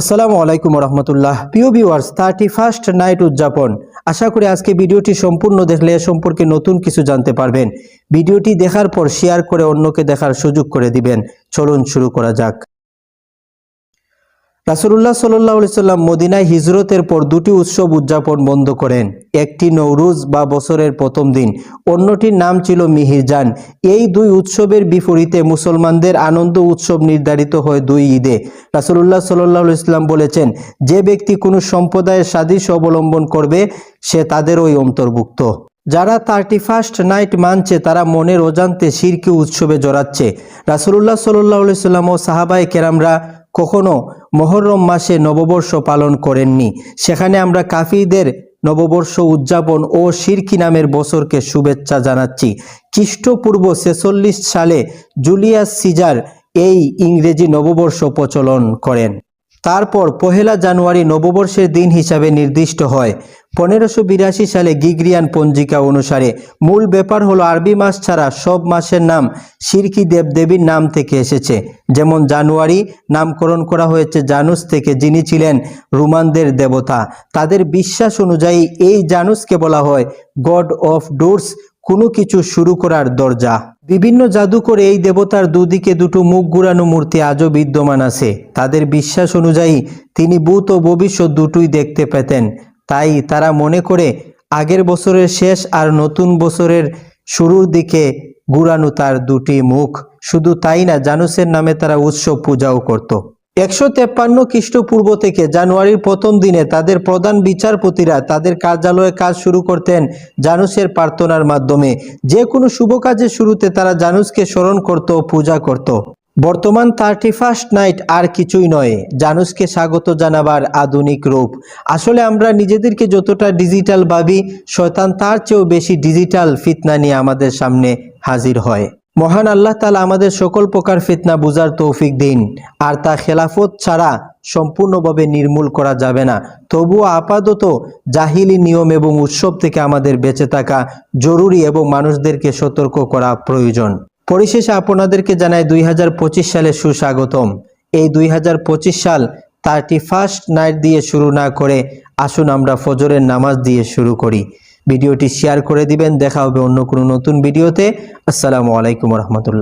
আসসালামু আলাইকুম রহমতুল্লাহ প্রিয় ভিউয়ার্স থার্টি ফার্স্ট নাইট উদযাপন। আশা করি আজকে ভিডিওটি সম্পূর্ণ দেখলে সম্পর্কে নতুন কিছু জানতে পারবেন। ভিডিওটি দেখার পর শেয়ার করে অন্যকে দেখার সুযোগ করে দিবেন। চলুন শুরু করা যাক। রাসুল্লাহ সাল্লাহ সাল্লাম মদিনায় হিজরতের পর দুটি উৎসব উদযাপন বন্ধ করেন। একটি নৌরুজ বা বছরের প্রথম দিন, অন্যটির নাম ছিল মিহিরজান। এই দুই উৎসবের বিপরীতে মুসলমানদের আনন্দ উৎসব নির্ধারিত হয় দুই ঈদে। রাসুল্লাহ সাল্লাহ ইসলাম বলেছেন, যে ব্যক্তি কোনো সম্প্রদায়ের সাদৃশ্য অবলম্বন করবে, সে তাদেরই অন্তর্ভুক্ত। যারা থার্টি ফার্স্ট নাইট মানছে, তারা মনের অজান্তে শিরকি উৎসবে জড়াচ্ছে। রাসুল্লাহ সাল্লাহ সাল্লাম ও সাহাবাই কেরামরা কখনো মহরম মাসে নববর্ষ পালন করেননি। সেখানে আমরা কাফিদের নববর্ষ উদযাপন ও শিরকি নামের বছরকে শুভেচ্ছা জানাচ্ছি। খ্রিস্টপূর্ব ছেচল্লিশ সালে জুলিয়াস সিজার এই ইংরেজি নববর্ষ প্রচলন করেন। তারপর পহেলা জানুয়ারি নববর্ষের দিন হিসাবে নির্দিষ্ট হয়। পনেরোশো বিরাশি সালে গিগ্রিয়ান পঞ্জিকা অনুসারে মূল ব্যাপার হলো আরবি মাস ছাড়া সব মাসের নাম শিরকি দেবদেবীর নাম থেকে এসেছে। যেমন জানুয়ারি নামকরণ করা হয়েছে জানুস থেকে, যিনি ছিলেন রোমানদের দেবতা। তাদের বিশ্বাস অনুযায়ী এই জানুসকে বলা হয় গড অফ ডোরস, কোনো কিছু শুরু করার দরজা। বিভিন্ন জাদুকরে এই দেবতার দুদিকে দুটো মুখ ঘুরানো মূর্তি আজও বিদ্যমান আছে। তাদের বিশ্বাস অনুযায়ী তিনি ভূত ও ভবিষ্যৎ দুটোই দেখতে পেতেন। তাই তারা মনে করে আগের বছরের শেষ আর নতুন বছরের শুরুর দিকে ঘুরানো তার দুটি মুখ। শুধু তাই না, জানুসের নামে তারা উৎসব পূজাও করত। একশো তেপ্পান্ন খ্রিস্টপূর্ব থেকে জানুয়ারির প্রথম দিনে তাদের প্রধান বিচারপতিরা তাদের কার্যালয়ে কাজ শুরু করতেন জানুসের প্রার্থনার মাধ্যমে। যে কোনো শুভ কাজের শুরুতে তারা জানুসকে স্মরণ করত পূজা করত। বর্তমান থার্টি ফার্স্ট নাইট আর কিছুই নয়। জানুসকে স্বাগত জানাবার আধুনিক রূপ। আসলে আমরা নিজেদেরকে যতটা ডিজিটাল ভাবি, শয়তান তার চেয়েও বেশি ডিজিটাল ফিতনা নিয়ে আমাদের সামনে হাজির হয়। মহান আল্লাহ তালা আমাদের সকল প্রকার ফিতনা বুঝার তৌফিক দিন। আর তা খেলাফত ছাড়া সম্পূর্ণভাবে নির্মূল করা যাবে না। তবুও আপাতত জাহিলি নিয়ম এবং উৎসব থেকে আমাদের বেঁচে থাকা জরুরি এবং মানুষদেরকে সতর্ক করা প্রয়োজন। পরিশেষে আপনাদেরকে জানাই দুই সালে সুস্বাগতম। এই দুই হাজার পঁচিশ সাল থার্টি ফার্স্ট নাইট দিয়ে শুরু না করে আসুন আমরা ফজরের নামাজ দিয়ে শুরু করি। ভিডিওটি শেয়ার করে দিবেন, দেখা হবে অন্য কোনো নতুন ভিডিওতে। আসসালামু আলাইকুম রহমতুল্লাহ।